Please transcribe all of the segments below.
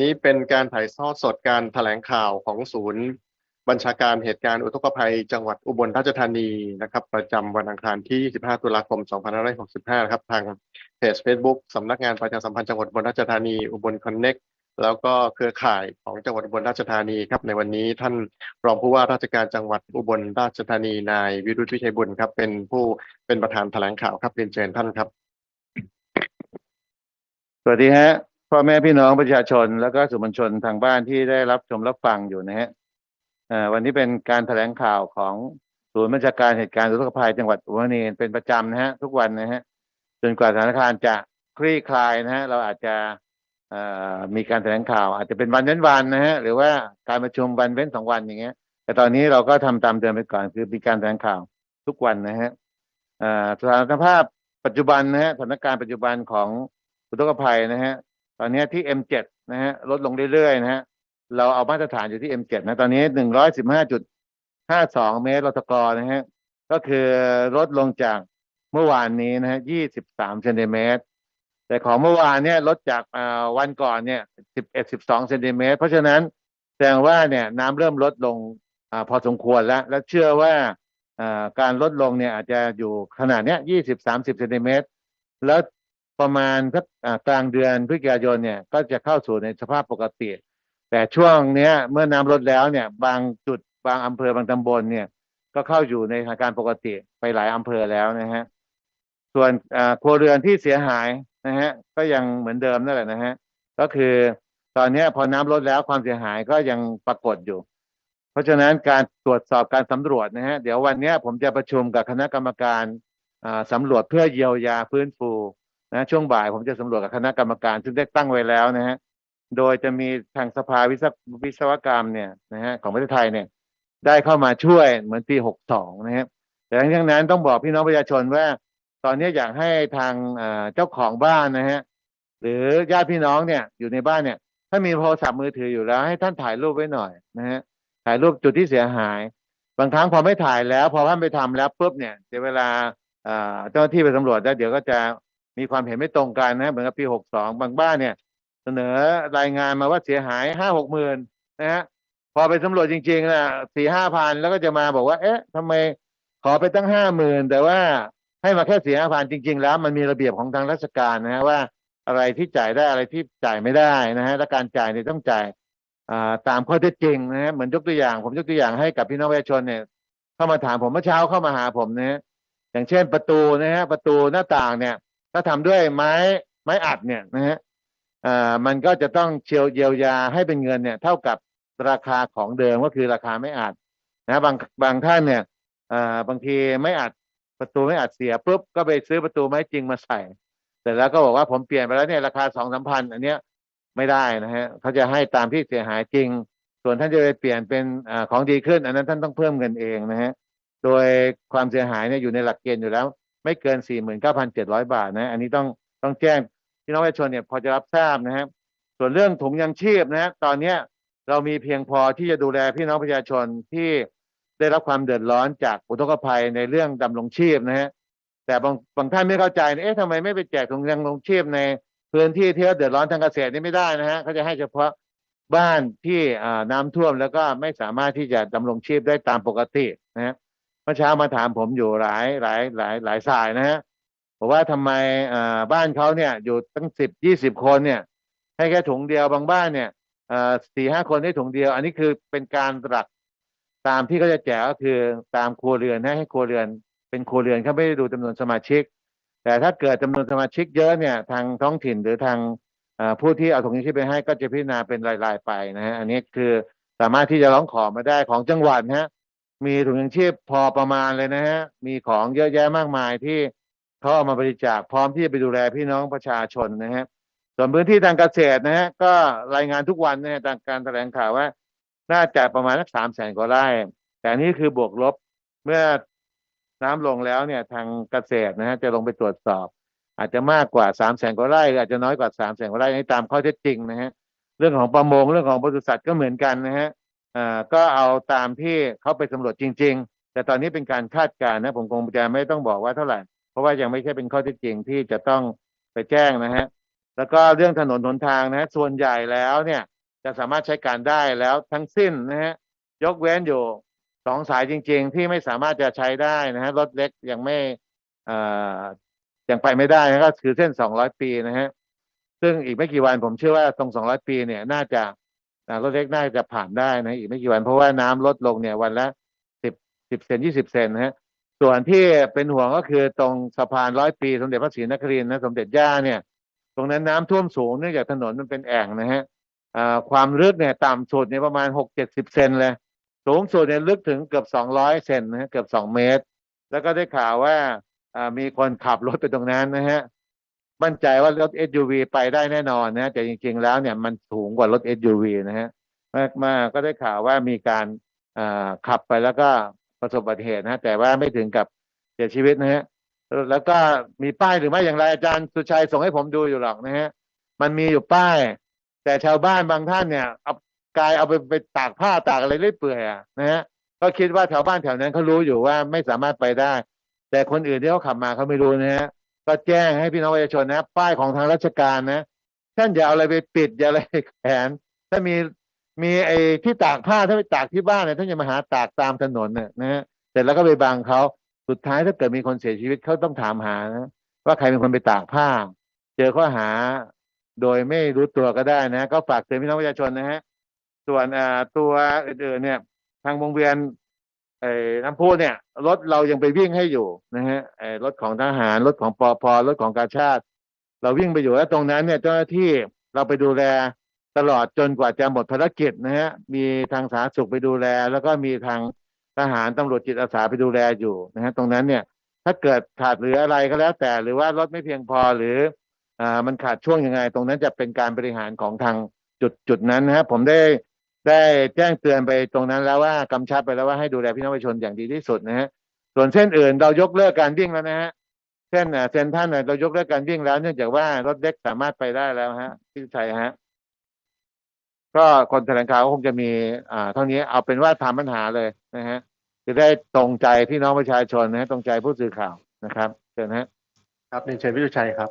นี้เป็นการถ่ายทอดสดการแถลงข่าวของศูนย์ บัญชาการเหตุการณ์อุทกภัย จังหวัดอุบลราชธานีนะครับ ประจำวันอังคารที่ 25 ตุลาคม 2565นะครับ ทางเพจ Facebook สำนักงานประชาสัมพันธ์จังหวัดอุบลราชธานี อุบลคอนเน็กแล้วก็เครือข่ายของจังหวัดอุบลราชธานีครับ ในวันนี้ท่านรองผู้ว่าราชการจังหวัดอุบลราชธานีนายวิรุธวิชัยบุญครับ เป็นผู้เป็นประธานแถลงข่าวครับเรียนเชิญท่านครับ สวัสดีฮะ พ่อแม่พี่น้องประชาชน แล้วก็สื่อมวลชนทางบ้านที่ได้รับชมรับฟังอยู่นะฮะวันนี้เป็นการแถลงข่าวของศูนย์บัญชาการเหตุการณ์อุทกภัยจังหวัดอุบลราชธานีเป็นประจำนะฮะทุกวันนะฮะจนกว่าสถานการณ์จะคลี่คลายนะฮะเราอาจจะมีการแถลงข่าว อาจจะเป็นวันเว้นวันนะฮะหรือว่าการประชุมวันเว้นสองวันอย่างเงี้ย แต่ตอนนี้เราก็ทำตามเดิมไปก่อนคือมีการแถลงข่าวทุกวันนะฮะสถานภาพปัจจุบันนะฮะสถานการณ์ปัจจุบันของอุทกภัยนะฮะ ตอนนี้ที่ M7 นะฮะลดลงเรื่อยๆนะฮะเราเอามาตรฐานอยู่ที่ M7 นะตอนนี้115.52เมตรลตกรนะฮะก็คือลดลงจากเมื่อวานนี้นะฮะ23เซนติเมตรแต่ของเมื่อวานเนี่ยลดจากวันก่อนเนี่ย11 12เซนติเมตรเพราะฉะนั้นแสดงว่าเนี่ยน้ำเริ่มลดลงอพอสมควรแล้ว และเชื่อว่าการลดลงเนี่ยอาจจะอยู่ขนาดเนี้ย20 30เซนติเมตรแล้ว ประมาณสักกลางเดือนพฤศจิกายนเนี่ยก็จะเข้าสู่ในสภาพปกติ แต่ช่วงเนี้ยเมื่อน้ำลดแล้วเนี่ย บางจุดบางอำเภอบางตำบลเนี่ย ก็เข้าอยู่ในสถานการณ์ปกติไปหลายอำเภอแล้วนะฮะส่วนครัวเรือนที่เสียหายนะฮะก็ยังเหมือนเดิมนั่นแหละนะฮะก็คือตอนนี้พอน้ำลดแล้วความเสียหายก็ยังปรากฏอยู่ เพราะฉะนั้นการตรวจสอบการสำรวจนะฮะเดี๋ยววันนี้ผมจะประชุมกับคณะกรรมการอ่าสำรวจเพื่อเยียวยาฟื้นฟู นะช่วงบ่ายผมจะสำรวจกับคณะกรรมการ ซึ่งได้ตั้งไว้แล้วนะฮะโดยจะมีทางสภาวิศวิศวกรรมเนี่ยนะฮะของประเทศไทยเนี่ย ได้เข้ามาช่วยเหมือนปีหกสองนะฮะแต่ทั้งนั้นต้องบอกพี่น้องประชาชนว่า ตอนนี้อยากให้ทางเจ้าของบ้านนะฮะหรือญาติพี่น้องเนี่ยอยู่ในบ้านเนี่ย ถ้ามีโทรศัพท์มือถืออยู่แล้วให้ท่านถ่ายรูปไว้หน่อยนะฮะถ่ายรูปจุดที่เสียหาย บางครั้งพอไม่ถ่ายแล้ว พอท่านไปทำแล้วปุ๊บเนี่ยเดี๋ยวเวลาเจ้าหน้าที่ไปสำรวจแล้วเดี๋ยวก็จะ มีความเห็นไม่ตรงกันนะเหมือนกับปีหกสองบางบ้านเนี่ย เสนอรายงานมาว่าเสียหายห้าหกหมื่นนะฮะพอไปสำรวจจริงๆนะสี่ห้าพันแล้วก็จะมาบอกว่า เอ๊ะทำไมขอไปตั้งห้าหมื่นแต่ว่าให้มาแค่สี่ห้าพันจริง ๆ แล้ว มันมีระเบียบของทางราชการนะฮะว่าอะไรที่จ่ายได้อะไรที่จ่ายไม่ได้นะฮะและการจ่ายเนี่ยต้องจ่ายตามข้อเท็จจริงนะฮะเหมือนยกตัวอย่าง ผมยกตัวอย่างให้กับพี่น้องประชาชนเนี่ยเข้ามาถามผมเมื่อเช้าเข้ามาหาผมนะฮะอย่างเช่นประตูนะฮะประตูหน้าต่างเนี่ย ถ้าทำด้วยไม้ไม้อัดเนี่ยนะฮะอ่ามันก็จะต้องเชียวเยียวยาให้เป็นเงินเนี่ย เท่ากับราคาของเดิมก็คือราคาไม่อัดนะบางบางท่านเนี่ยอ่าบางทีไม่อัดประตูไม่อัดเสียปุ๊บก็ไปซื้อประตูไม้จริงมาใส่เสร็จแล้วก็บอกว่าผมเปลี่ยนไปแล้วเนี่ยราคาสองสามพันอันเนี้ยไม่ได้นะฮะเขาจะให้ตามที่เสียหายจริง ส่วนท่านจะไปเปลี่ยนเป็นอาของดีขึ้น อันนั้นท่านต้องเพิ่มเงินเองนะฮะโดยความเสียหายเนี่ยอยู่ในหลักเกณฑ์อยู่แล้ว ไม่เกิน 49,700 บาทนะ อันนี้ต้องต้องแจ้งพี่น้องประชาชนเนี่ยพอจะรับทราบนะครับ ส่วนเรื่องถุงยังชีพนะฮะตอนเนี้ยเรามีเพียงพอที่จะดูแลพี่น้องประชาชนที่ได้รับความเดือดร้อนจากอุทกภัยในเรื่องดำรงชีพนะฮะแต่บางบางท่านไม่เข้าใจนะเอ๊ะทำไมไม่ไปแจกถุงยังลงชีพในพื้นที่ที่เขาเดือดร้อนทางเกษตรนี่ไม่ได้นะฮะเขาจะให้เฉพาะบ้านที่น้ำท่วมแล้วก็ไม่สามารถที่จะดำรงชีพได้ตามปกตินะฮะ มื่อเช้ามาถามผมอยู่หลายหลายหลายหลายสายนะฮะบอกว่าทำไมบ้านเขาเนี่ยอยู่ตั้งสิบยี่สิบคนเนี่ย ให้แค่ถุงเดียวบางบ้านเนี่ยสี่ห้าคนได้ถุงเดียว อันนี้คือเป็นการหลักตามที่เขาจะแจกก็คือตามครัวเรือนให้ให้ครัวเรือน เป็นครัวเรือนเขาไม่ได้ดูจำนวนสมาชิก แต่ถ้าเกิดจำนวนสมาชิกเยอะเนี่ย ทางท้องถิ่นหรือทางผู้ที่เอาถุงยังชีพไปให้ก็จะพิจารณาเป็นรายๆไปนะฮะอันนี้คือสามารถที่จะร้องขอมาได้ของจังหวัดนะฮะ มีถุงยังชีพพอประมาณเลยนะฮะ มีของเยอะแยะมากมายที่เขาเอามาบริจาคพร้อมที่จะไปดูแลพี่น้องประชาชนนะฮะ ส่วนพื้นที่ทางเกษตรนะฮะก็รายงานทุกวันนะฮะทางการแถลงข่าวว่า น่าจะประมาณสักสามแสนกว่าไร่ แต่นี่คือบวกลบเมื่อน้ำลงแล้วเนี่ยทางเกษตรนะฮะจะลงไปตรวจสอบ อาจจะมากกว่าสามแสนกว่าไร่หรืออาจจะน้อยกว่าสามแสนกว่าไร่นี่ตามข้อเท็จจริงนะฮะเรื่องของประมงเรื่องของปศุสัตว์ก็เหมือนกันนะฮะ ก็เอาตามที่เขาไปสำรวจจริง ๆ แต่ตอนนี้เป็นการคาดการณ์นะผมคงจะไม่ต้องบอกว่าเท่าไหร่ เพราะว่ายังไม่ใช่เป็นข้อเท็จจริงที่จะต้องไปแจ้งนะฮะแล้วก็เรื่องถนนหนทางนะฮะส่วนใหญ่แล้วเนี่ยจะสามารถใช้การได้แล้วทั้งสิ้นนะฮะยกเว้นอยู่สองสายจริง ๆ ที่ไม่สามารถจะใช้ได้นะฮะรถเล็กยังไม่เอ่อยังไปไม่ได้นะก็คือเส้นสองร้อยปีนะฮะซึ่งอีกไม่กี่วันผมเชื่อว่าตรงสองร้อยปีเนี่ยน่าจะ อ่ารถเล็กน่าจะผ่านได้นะอีกไม่กี่วันเพราะว่าน้ำลดลงเนี่ยวันละสิบสิบเซนยี่สิบเซนนะฮะส่วนที่เป็นห่วงก็คือตรงสะพานร้อยปีสมเด็จพระศรีนครินทร์นะสมเด็จย่าเนี่ย ตรงนั้นน้ำท่วมสูงเนื่องจากถนนมันเป็นแอ่งนะฮะความลึกเนี่ยต่ำสุดเนี่ยประมาณหกเจ็ดสิบเซนเลย สูงสุดเนี่ยลึกถึงเกือบสองร้อยเซนนะฮะเกือบสองเมตร แล้วก็ได้ข่าวว่ามีคนขับรถไปตรงนั้นนะฮะ มั่นใจว่ารถ SUV ไปได้แน่นอนนะแต่จริง ๆ แล้วเนี่ยมันสูงกว่ารถ SUV นะฮะมากมาก็ได้ข่าวว่ามีการขับไปแล้วก็ประสบอุบัติเหตุนะแต่ว่าไม่ถึงกับเสียชีวิตนะฮะแล้วแล้วก็มีป้ายหรือไม่อย่างไรอาจารย์สุชัยส่งให้ผมดูอยู่หรอกนะฮะมันมีอยู่ป้าย แต่ชาวบ้านบางท่านเนี่ยเอากายเอาไปไปตากผ้าตากอะไรเรื่อยเปื่อยอะนะฮะก็คิดว่าแถวบ้านแถวนั้นเขารู้อยู่ว่าไม่สามารถไปได้ แต่คนอื่นที่เขาขับมาเขาไม่รู้นะฮะ ก็แจ้งให้พี่น้องประชาชนนะ ป้ายของทางราชการนะท่านอย่าเอาอะไรไปปิดอย่าอะไรแขนถ้ามีมีไอ้ที่ตากผ้าถ้าไปตากที่บ้านเนี่ยท่านอย่ามาหาตากตามถนนเนี่ยนะฮะเสร็จแล้วก็ไปบังเขาสุดท้ายถ้าเกิดมีคนเสียชีวิตเขาต้องถามหานะว่าใครเป็นคนไปตากผ้า เจอข้อหาโดยไม่รู้ตัวก็ได้นะ ก็ฝากเตือนพี่น้องประชาชนนะฮะส่วนอ่าตัวอื่นๆเนี่ย ทางวงเวียน ไอ้น้ำพุเนี่ยรถเรายังไปวิ่งให้อยู่นะฮะไอ้รถของทหารรถของปอพรถของกาชาติ เราวิ่งไปอยู่แล้วตรงนั้นเนี่ยเจ้าหน้าที่เราไปดูแลตลอดจนกว่าจะหมดภารกิจนะฮะมีทางสาธารณสุขไปดูแล แล้วก็มีทางทหารตำรวจจิตอาสาไปดูแลอยู่นะฮะตรงนั้นเนี่ย ถ้าเกิดขาดหลืออะไรก็แล้วแต่ หรือว่ารถไม่เพียงพอหรืออ่ามันขาดช่วงยังไง ตรงนั้นจะเป็นการบริหารของทางจุดจุดนั้นนะครับผมได้ ได้แจ้งเตือนไปตรงนั้นแล้วว่ากำชับไปแล้วว่าให้ดูแลพี่น้องประชาชนอย่างดีที่สุดนะฮะส่วนเส้นอื่นเรายกเลิกการวิ่งแล้วนะฮะเส้นอ่าเส้นท่านน่ะเรายกเลิกการวิ่งแล้วเนื่องจากว่ารถเล็กสามารถไปได้แล้วฮะที่ชัยฮะ ก็คนแถลงข่าวก็คงจะมีอ่าเท่านี้เอาเป็นว่าถามปัญหาเลยนะฮะจะได้ตรงใจพี่น้องประชาชนนะฮะตรงใจผู้สื่อข่าวนะครับเชิญฮะครับเรียนเชิญพี่สุชัยครับ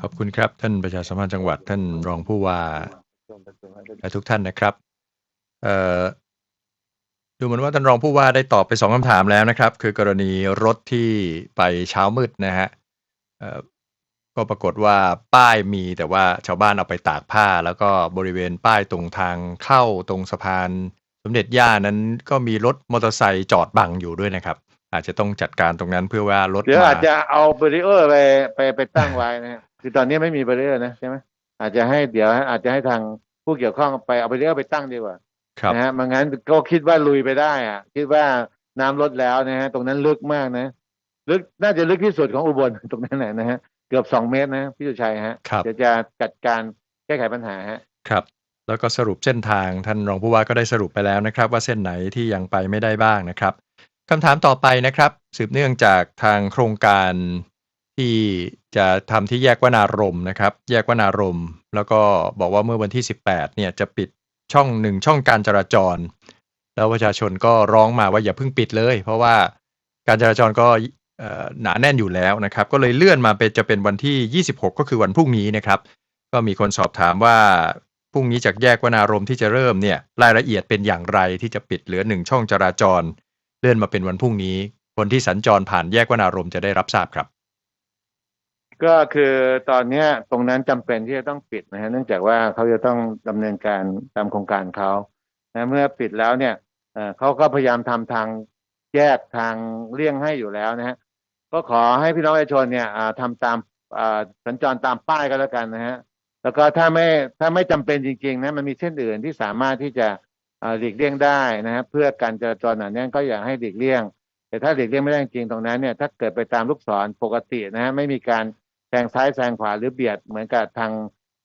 ขอบคุณครับ ท่านประชาสัมพันธ์จังหวัดท่านรองผู้ว่า และทุกท่านนะครับเอ่อดูเหมือนว่าท่านรองผู้ว่าได้ตอบไปสองคำถามแล้วนะครับ คือกรณีรถที่ไปเช้ามืดนะฮะเอ่อก็ปรากฏว่าป้ายมีแต่ว่าชาวบ้านเอาไปตากผ้า แล้วก็บริเวณป้ายตรงทางเข้าตรงสะพาน สมเด็จย่านั้นก็มีรถมอเตอร์ไซค์จอดบังอยู่ด้วยนะครับ อาจจะต้องจัดการตรงนั้นเพื่อว่ารถเดี๋ยวมาอาจจะเอาเบร r เออร์ไปไปไปตั้งไว้นะฮะคือตอนนี้ไม่มีเบร r เออร์นะใช่ไหมอาจจะให้เดี๋ยวอาจจะให้ทาง ผู้เกี่ยวข้องไปเอาเบร r เออร์ไปตั้งดีกว่าครับนะฮะไมันงั้นก็คิดว่าลุยไปได้อะคิดว่าน้ำลดแล้วนะฮะ ตรงนั้นลึกมากนะ ลึกน่าจะลึกที่สุดของอุบลตรงนั้นแหละนะฮะ เกือบสองเมตรนะพี่สุชัยฮะครับเดี๋ยวจะจัดการแก้ไขปัญหาฮะ ครับ แล้วก็สรุปเส้นทางท่านรองผู้ว่าก็ได้สรุปไปแล้วนะครับ ว่าเส้นไหนที่ยังไปไม่ได้บ้างนะครับคำถามต่อไปนะครับ สืบเนื่องจากทางโครงการที่ จะทำที่แยกวนารมนะครับ แยกวนารมแล้วก็บอกว่าเมื่อวันที่ 18เนี่ยจะปิดช่องหนึ่งช่องการจราจร แล้วประชาชนก็ร้องมาว่าอย่าเพิ่งปิดเลย เพราะว่าการจราจรก็หนาแน่นอยู่แล้วนะครับ ก็เลยเลื่อนมาเป็นจะเป็นวันที่ 26 ก็คือวันพรุ่งนี้นะครับ ก็มีคนสอบถามว่าพรุ่งนี้จากแยกวนารมที่จะเริ่มเนี่ยรายละเอียดเป็นอย่างไรที่จะปิดเหลือหนึ่งช่องจราจร เลื่อนมาเป็นวันพรุ่งนี้ คนที่สัญจรผ่านแยกวนารมจะได้รับทราบครับ ก็คือตอนเนี้ยตรงนั้นจำเป็นที่จะต้องปิดนะฮะเนื่องจากว่าเขาจะต้องดำเนินการตามโครงการเขานะเมื่อปิดแล้วเนี่ยเขาก็พยายามทำทางแยกทางเลี่ยงให้อยู่แล้วนะฮะก็ขอให้พี่น้องประชาชนเนี่ยอ่าทำตามสัญจรตามป้ายก็แล้วกันนะฮะแล้วก็ถ้าไม่ถ้าไม่จำเป็นจริงๆนะมันมีเส้นอื่นที่สามารถที่จะหลีกเลี่ยงได้นะฮะเพื่อการจราจรหนาแน่นก็อยากให้หลีกเลี่ยง แต่ถ้าหลีกเลี่ยงไม่ได้จริงตรงนั้นเนี่ยถ้าเกิดไปตามลูกศรปกตินะฮะไม่มีการ งซ้ายแซงขวาหรือเบียดเหมือนกับทาง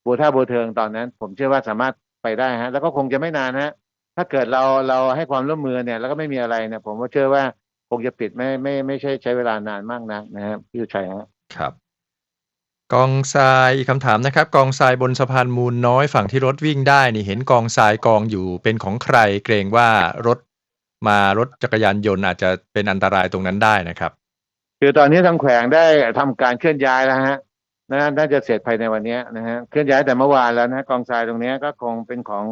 บัวท่าบัวเทิงตอนนั้น ผมเชื่อว่าสามารถไปได้ฮะ แล้วก็คงจะไม่นานฮะ ถ้าเกิดเราเราให้ความร่วมมือเนี่ย แล้วก็ไม่มีอะไรเนี่ย ผมก็เชื่อว่าคงจะปิดไม่ไม่ไม่ใช่ใช้เวลานานมากนักนะครับพี่ชัยฮะครับกองทรายอีกคำถามนะครับ กองทรายบนสะพานมูลน้อยฝั่งที่รถวิ่งได้นี่เห็นกองทรายกองอยู่เป็นของใครเกรงว่ารถมารถจักรยานยนต์อาจจะเป็นอันตรายตรงนั้นได้นะครับ คือตอนนี้ทางแขวงได้ทำการเคลื่อนย้ายแล้วฮะนะน่าจะเสร็จภายในวันนี้นะฮะเคลื่อนย้ายแต่เมื่อวานแล้วนะกองทรายตรงนี้ก็คงเป็นของ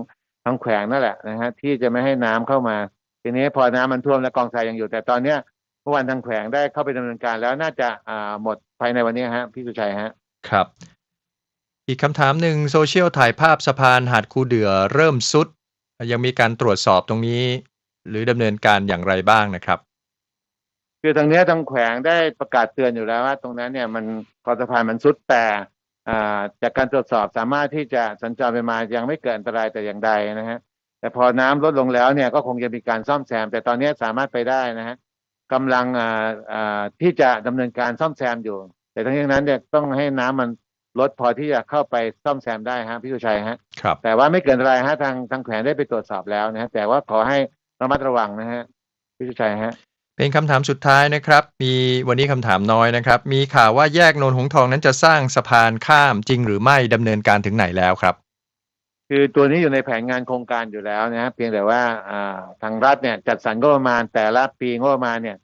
ทางแขวงนั่นแหละนะฮะที่จะไม่ให้น้ำเข้ามา ทีนี้พอน้ำมันท่วมแล้วกองทรายยังอยู่ แต่ตอนเนี้ยเมื่อวานทางแขวงได้เข้าไปดำเนินการแล้วน่าจะอ่าหมดภายในวันนี้ฮะพี่สุชัยฮะครับ อีกคำถามหนึ่งโซเชียลถ่ายภาพสะพานหาดคูเดือเริ่มสุด ยังมีการตรวจสอบตรงนี้ หรือดำเนินการอย่างไรบ้างนะครับ คือทางเนี้ยทางแขวงได้ประกาศเตือนอยู่แล้วว่า ตรงนั้นเนี่ยมันคอสะพานมันสุดแต่อ่าจากการตรวจสอบสามารถที่จะสัญจรไปมายังไม่เกิดอันตรายแต่อย่างใดนะฮะแต่พอน้ำลดลงแล้วเนี่ยก็คงจะมีการซ่อมแซม แต่ตอนเนี้ยสามารถไปได้นะฮะกำลังอ่าอ่าที่จะดำเนินการซ่อมแซมอยู่ แต่ทั้งนี้ทั้งนั้นเนี่ยต้องให้น้ำมันลดพอที่จะเข้าไปซ่อมแซมได้ฮะพี่สุชัยฮะครับแต่ว่าไม่เกินอะไรฮะทางทางแขวงได้ไปตรวจสอบแล้วนะฮะแต่ว่าขอให้ระมัดระวังนะฮะพี่สุชัยฮะ เป็นคำถามสุดท้ายนะครับ มีวันนี้คำถามน้อยนะครับ มีข่าวว่าแยกโนนหงส์ทองนั้นจะสร้างสะพานข้ามจริงหรือไม่ดำเนินการถึงไหนแล้วครับ คือตัวนี้อยู่ในแผนงานโครงการอยู่แล้วนะฮะเพียงแต่ว่าอ่าทางรัฐเนี่ยจัดสรรงบประมาณแต่ละปีงบประมาณเนี่ย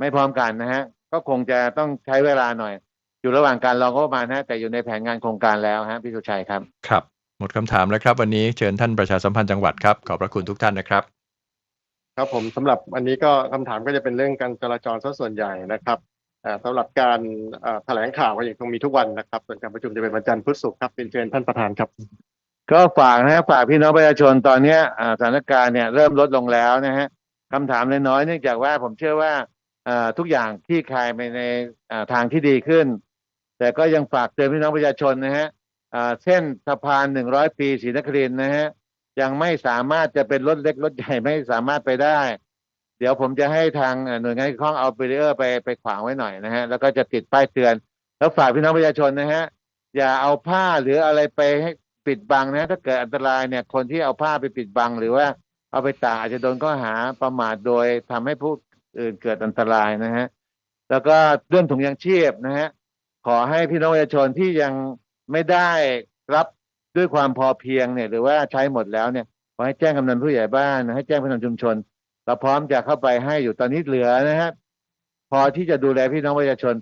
ไม่พร้อมกันนะฮะก็คงจะต้องใช้เวลาหน่อย อยู่ระหว่างการรองงบประมาณนะฮะแต่อยู่ในแผนงานโครงการแล้วฮะพี่สุชัยครับครับ หมดคำถามแล้วครับ วันนี้เชิญท่านประชาสัมพันธ์จังหวัดครับขอบพระคุณทุกท่านนะครับ ครับผมสำหรับอันนี้ก็คำถามก็จะเป็นเรื่องการจราจรซะส่วนใหญ่นะครับอ่าสำหรับการแถลงข่าวก็ยังคงมีทุกวันนะครับ ส่วนการประชุมจะเป็นวันจันทร์พุธศุกร์ครับเป็นเชิญท่านประธานครับ ก็ฝากนะฮะฝากพี่น้องประชาชนตอนนี้สถานการณ์เนี่ยเริ่มลดลงแล้วนะฮะคำถามน้อยๆเนื่องจากว่าผมเชื่อว่าทุกอย่างคลี่คลายไปในทางที่ดีขึ้น แต่ก็ยังฝากเตือนพี่น้องประชาชนนะฮะเส้นสะพานหนึ่งร้อยปีศรีนครินนะฮะ ยังไม่สามารถจะเป็นรถเล็กรถใหญ่ไม่สามารถไปได้ เดี๋ยวผมจะให้ทางหน่วยงานที่ข้องเอาเบรีเออร์ไปไปขวางไว้หน่อยนะฮะแล้วก็จะติดป้ายเตือน แล้วฝากพี่น้องประชาชนนะฮะอย่าเอาผ้าหรืออะไรไปให้ปิดบังนะถ้าเกิดอันตรายเนี่ย คนที่เอาผ้าไปปิดบัง หรือว่าเอาไปตากอาจจะโดนข้อหาประมาทโดยทำให้ผู้อื่นเกิดอันตรายนะฮะแล้วก็เรื่องถุงยางชีพนะฮะขอให้พี่น้องประชาชนที่ยังไม่ได้รับ ด้วยความพอเพียงเนี่ยหรือว่าใช้หมดแล้วเนี่ยขอให้แจ้งกำนันผู้ใหญ่บ้านให้แจ้งผู้นำชุมชน เราพร้อมจะเข้าไปให้อยู่ตอนนี้เหลือนะฮะพอที่จะดูแลพี่น้องประชาชน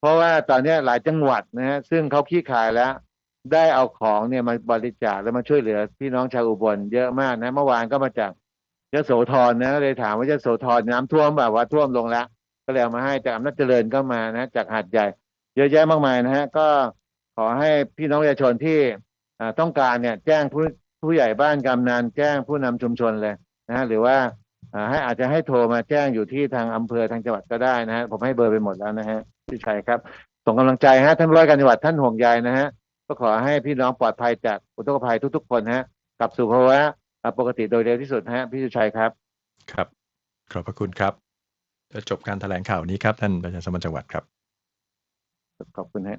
เพราะว่าตอนนี้หลายจังหวัดนะฮะซึ่งเขาขี้ขายแล้ว ได้เอาของเนี่ยมาบริจาคแล้วมาช่วยเหลือ พี่น้องชาวอุบลเยอะมากนะเมื่อวานก็มาจากยโสธรนะเลยถามว่ายโสธรน้ำท่วมแบบว่าท่วมลงแล้วก็เลยเอามาให้จากอำนาจเจริญก็มานะจากหาดใหญ่ เยอะแยะมากมายนะฮะก็ขอให้พี่น้องประชาชนที่ ต้องการเนี่ยแจ้งผู้ผู้ใหญ่บ้านกำนันแจ้งผู้นำชุมชนเลยนะฮะหรือว่าอ่าให้อาจจะให้โทรมาแจ้งอยู่ที่ทางอำเภอทางจังหวัดก็ได้นะฮะผมให้เบอร์ไปหมดแล้วนะฮะพี่ชัยครับส่งกำลังใจฮะท่านร้อยการจังหวัดท่านห่วงใยนะฮะก็ขอให้พี่น้องปลอดภัยจากอุทกภัยทุก ๆ คนฮะกลับสู่ภาวะอ่าปกติโดยเร็วที่สุดฮะพี่สุชัยครับ ครับ ขอบพระคุณครับจะจบการแถลงข่าวนี้ครับ ท่านประชาสัมพันธ์จังหวัดครับ ขอบคุณฮะ